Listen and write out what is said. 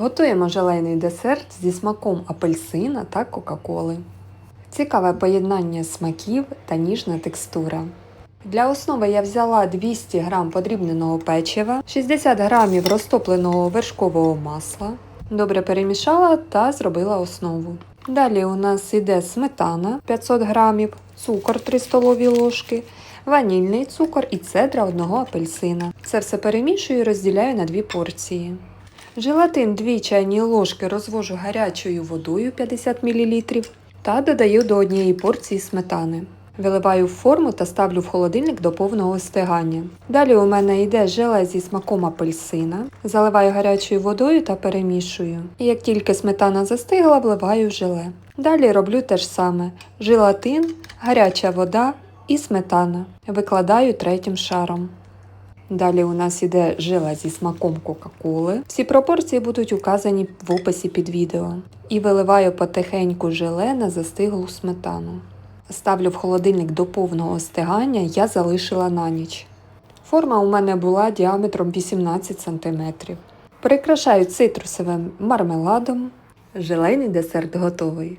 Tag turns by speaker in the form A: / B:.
A: Готуємо желейний десерт зі смаком апельсина та кока-коли. Цікаве поєднання смаків та ніжна текстура. Для основи я взяла 200 г подрібненого печива, 60 г розтопленого вершкового масла. Добре перемішала та зробила основу. Далі у нас йде сметана 500 г, цукор 3 столові ложки, ванільний цукор і цедра одного апельсина. Це все перемішую і розділяю на дві порції. Желатин 2 чайні ложки розвожу гарячою водою 50 мл та додаю до однієї порції сметани. Виливаю в форму та ставлю в холодильник до повного остигання. Далі у мене йде желе зі смаком апельсина, заливаю гарячою водою та перемішую. І як тільки сметана застигла, вливаю желе. Далі роблю те ж саме: желатин, гаряча вода і сметана. Викладаю третім шаром. Далі у нас іде жила зі смаком Кока-Коли. Всі пропорції будуть указані в описі під відео. І виливаю потихеньку желе на застиглу сметану. Ставлю в холодильник до повного остигання, я залишила на ніч. Форма у мене була діаметром 18 см. Прикрашаю цитрусовим мармеладом. Желейний десерт готовий.